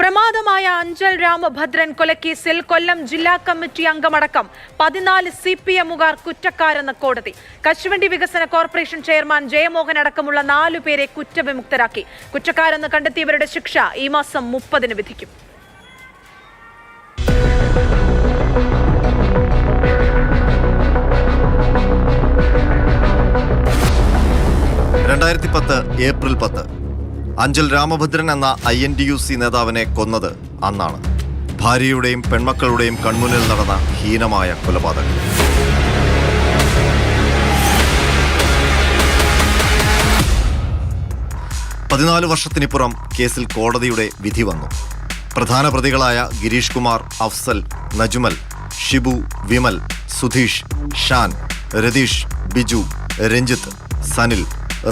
പ്രമാദമായ അഞ്ചൽ രാമഭദ്രൻ കൊലക്കേസിൽ കൊല്ലം ജില്ലാ കമ്മിറ്റി അംഗമടക്കം പതിനാല് C P എമ്മുകാർ കുറ്റക്കാരെന്ന് കോടതി. കശുവണ്ടി വികസന കോർപ്പറേഷൻ ചെയർമാൻ ജയമോഹൻ അടക്കമുള്ള നാലു പേരെ കുറ്റവിമുക്തരാക്കി. കുറ്റക്കാരെന്ന് കണ്ടെത്തിയവരുടെ ശിക്ഷ ഈ മാസം മുപ്പതിന് വിധിക്കും. രണ്ടായിരത്തി പത്ത് ഏപ്രിൽ പത്ത്. അഞ്ചൽ രാമഭദ്രൻ എന്ന I N D U C നേതാവിനെ കൊന്നത് അന്നാണ്. ഭാര്യയുടെയും പെൺമക്കളുടെയും കൺമുന്നിൽ നടന്ന ഹീനമായ കൊലപാതകം. പതിനാല് വർഷത്തിനിപ്പുറം കേസിൽ കോടതിയുടെ വിധി വന്നു. പ്രധാന പ്രതികളായ ഗിരീഷ് കുമാർ അഫ്സൽ നജ്മൽ ഷിബു വിമൽ സുധീഷ് ഷാൻ രതീഷ് ബിജു രഞ്ജിത്ത് സനിൽ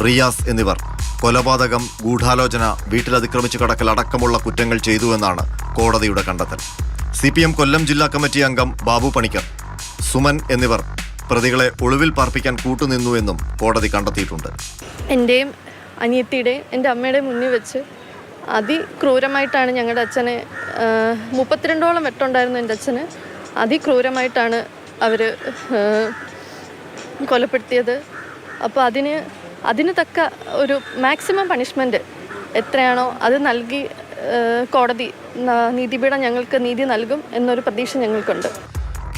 റിയാസ് എന്നിവർ കൊലപാതകം ഗൂഢാലോചന വീട്ടിലതിക്രമിച്ചു കടക്കൽ അടക്കമുള്ള കുറ്റങ്ങൾ ചെയ്തുവെന്നാണ് കോടതിയുടെ കണ്ടെത്തൽ. സി പി എം കൊല്ലം ജില്ലാ കമ്മിറ്റി അംഗം ബാബു പണിക്കർ സുമൻ എന്നിവർ പ്രതികളെ ഒളിവിൽ പാർപ്പിക്കാൻ കൂട്ടുനിന്നുവെന്നും കോടതി കണ്ടെത്തിയിട്ടുണ്ട്. എന്റെയും അനിയത്തിയുടെയും എന്റെ അമ്മയുടെ മുന്നിൽ വെച്ച് അതിക്രൂരമായിട്ടാണ് ഞങ്ങളുടെ അച്ഛനെ മുപ്പത്തിരണ്ടോളം വെട്ടുണ്ടായിരുന്നു എന്റെ അച്ഛന്. അതിക്രൂരമായിട്ടാണ് അവർ കൊലപ്പെടുത്തിയത്. അപ്പോൾ അതിന് അതിന് തക്ക ഒരു മാക്സിമം പണിഷ്മെന്റ് എത്രയാണോ അത് നൽകി കോടതി നീതിപീഠം ഞങ്ങൾക്ക് നീതി നൽകും എന്നൊരു പ്രതീക്ഷ ഞങ്ങൾക്കുണ്ട്.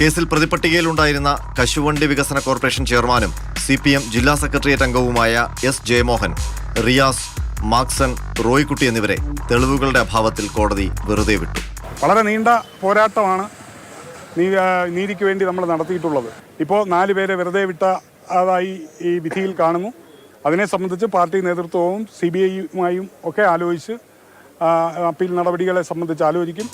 കേസിൽ പ്രതിപട്ടികയിലുണ്ടായിരുന്ന കശുവണ്ടി വികസന കോർപ്പറേഷൻ ചെയർമാനും സി പി എം ജില്ലാ സെക്രട്ടേറിയറ്റ് അംഗവുമായ എസ് ജയമോഹൻ റിയാസ് മാക്സൺ റോയ്ക്കുട്ടി എന്നിവരെ തെളിവുകളുടെ അഭാവത്തിൽ കോടതി വെറുതെ വിട്ടു. വളരെ നീണ്ട പോരാട്ടമാണ് നീതിക്ക് വേണ്ടി നമ്മൾ നടത്തിയിട്ടുള്ളത്. ഇപ്പോൾ നാല് പേരെ വെറുതെ വിട്ട അതായി ഈ വിധിയിൽ കാണുന്നു. അതിനെ സംബന്ധിച്ച് പാർട്ടി നേതൃത്വവും സി ബി ഐയുമായും ഒക്കെ ആലോചിച്ച് അപ്പീൽ നടപടികളെ സംബന്ധിച്ച് ആലോചിക്കും.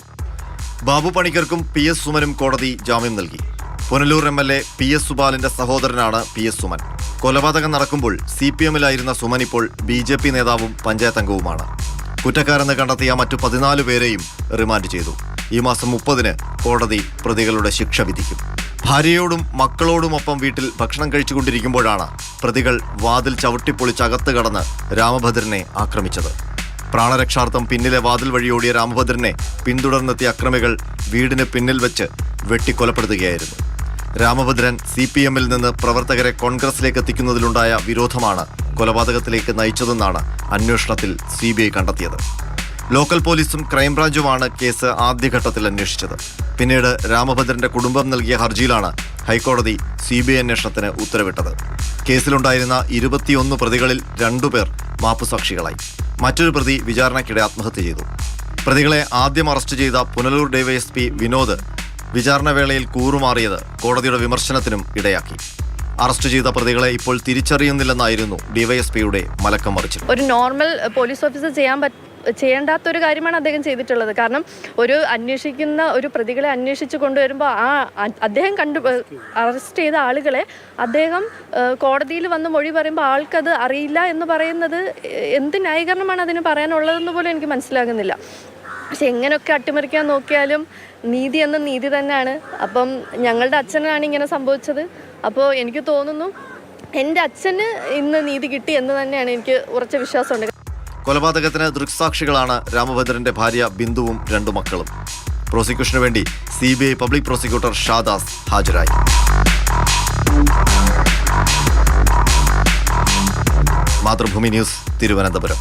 ബാബു പണിക്കർക്കും പി എസ് സുമനും കോടതി ജാമ്യം നൽകി. Punalur M L A P S സുബാലിന്റെ സഹോദരനാണ് പി എസ് സുമൻ. കൊലപാതകം നടക്കുമ്പോൾ സി പി എമ്മിലായിരുന്ന സുമൻ ഇപ്പോൾ ബി ജെ പി നേതാവും പഞ്ചായത്ത് അംഗവുമാണ്. കുറ്റക്കാരെന്ന് കണ്ടെത്തിയ മറ്റു പതിനാല് പേരെയും റിമാൻഡ് ചെയ്തു. ഈ മാസം മുപ്പതിന് കോടതി പ്രതികളുടെ ശിക്ഷ വിധിക്കും. ഭാര്യയോടും മക്കളോടുമൊപ്പം വീട്ടിൽ ഭക്ഷണം കഴിച്ചുകൊണ്ടിരിക്കുമ്പോഴാണ് പ്രതികൾ വാതിൽ ചവിട്ടിപ്പൊളിച്ച് അകത്ത് കടന്ന് രാമഭദ്രനെ ആക്രമിച്ചത്. പ്രാണരക്ഷാർത്ഥം പിന്നിലെ വാതിൽ വഴിയോടിയ രാമഭദ്രനെ പിന്തുടർന്നെത്തിയ അക്രമികൾ വീടിന് പിന്നിൽ വെച്ച് വെട്ടിക്കൊലപ്പെടുത്തുകയായിരുന്നു. രാമഭദ്രൻ സി പി എമ്മിൽ നിന്ന് പ്രവർത്തകരെ കോൺഗ്രസിലേക്ക് എത്തിക്കുന്നതിലുണ്ടായ വിരോധമാണ് കൊലപാതകത്തിലേക്ക് നയിച്ചതെന്നാണ് അന്വേഷണത്തിൽ സി കണ്ടെത്തിയത്. ലോക്കൽ പോലീസും ക്രൈംബ്രാഞ്ചുമാണ് കേസ് ആദ്യഘട്ടത്തിൽ അന്വേഷിച്ചത്. പിന്നീട് രാമഭദ്രന്റെ കുടുംബം നൽകിയ ഹർജിയിലാണ് ഹൈക്കോടതി സി ബി ഐ അന്വേഷണത്തിന് ഉത്തരവിട്ടത്. കേസിലുണ്ടായിരുന്ന ഇരുപത്തിയൊന്ന് പ്രതികളിൽ രണ്ടുപേർ മാപ്പുസാക്ഷികളായി മറ്റൊരു പ്രതി വിചാരണയ്ക്കിടെ ആത്മഹത്യ ചെയ്തു. പ്രതികളെ ആദ്യം അറസ്റ്റ് ചെയ്ത പുനലൂർ ഡിവൈഎസ്പി വിനോദ് വിചാരണവേളയിൽ കൂറുമാറിയത് കോടതിയുടെ വിമർശനത്തിനും ഇടയാക്കി. അറസ്റ്റ് ചെയ്ത പ്രതികളെ ഇപ്പോൾ തിരിച്ചറിയുന്നില്ലെന്നായിരുന്നു ഡിവൈഎസ്പിയുടെ മലക്കം മറിച്ചിൽ ഒരു നോർമൽ പോലീസ് ഓഫീസർ ചെയ്യാൻ പറ്റ ചെയ്യേണ്ടാത്ത ഒരു കാര്യമാണ് അദ്ദേഹം ചെയ്തിട്ടുള്ളത്. കാരണം ഒരു അന്വേഷിക്കുന്ന ഒരു പ്രതികളെ അന്വേഷിച്ച് കൊണ്ടുവരുമ്പോൾ ആ അദ്ദേഹം കണ്ടു അറസ്റ്റ് ചെയ്ത ആളുകളെ അദ്ദേഹം കോടതിയിൽ വന്ന് മൊഴി പറയുമ്പോൾ ആൾക്കത് അറിയില്ല എന്ന് പറയുന്നത് എന്ത് ന്യായീകരണമാണ് അതിന് പറയാനുള്ളതെന്ന് പോലും എനിക്ക് മനസ്സിലാകുന്നില്ല. പക്ഷെ എങ്ങനെയൊക്കെ അട്ടിമറിക്കാൻ നോക്കിയാലും നീതി എന്ന നീതി തന്നെയാണ്. അപ്പം ഞങ്ങളുടെ അച്ഛനാണ് ഇങ്ങനെ സംഭവിച്ചത്. അപ്പോൾ എനിക്ക് തോന്നുന്നു എന്റെ അച്ഛന് ഇന്ന് നീതി കിട്ടി എന്ന് തന്നെയാണ് എനിക്ക് ഉറച്ച വിശ്വാസമുണ്ട്. കൊലപാതകത്തിന് ദൃക്സാക്ഷികളാണ് രാമഭദ്രന്റെ ഭാര്യ ബിന്ദുവും രണ്ടു മക്കളും. പ്രോസിക്യൂഷനു വേണ്ടി C B I public prosecutor Shadas ഹാജരായി. മാതൃഭൂമി ന്യൂസ് തിരുവനന്തപുരം.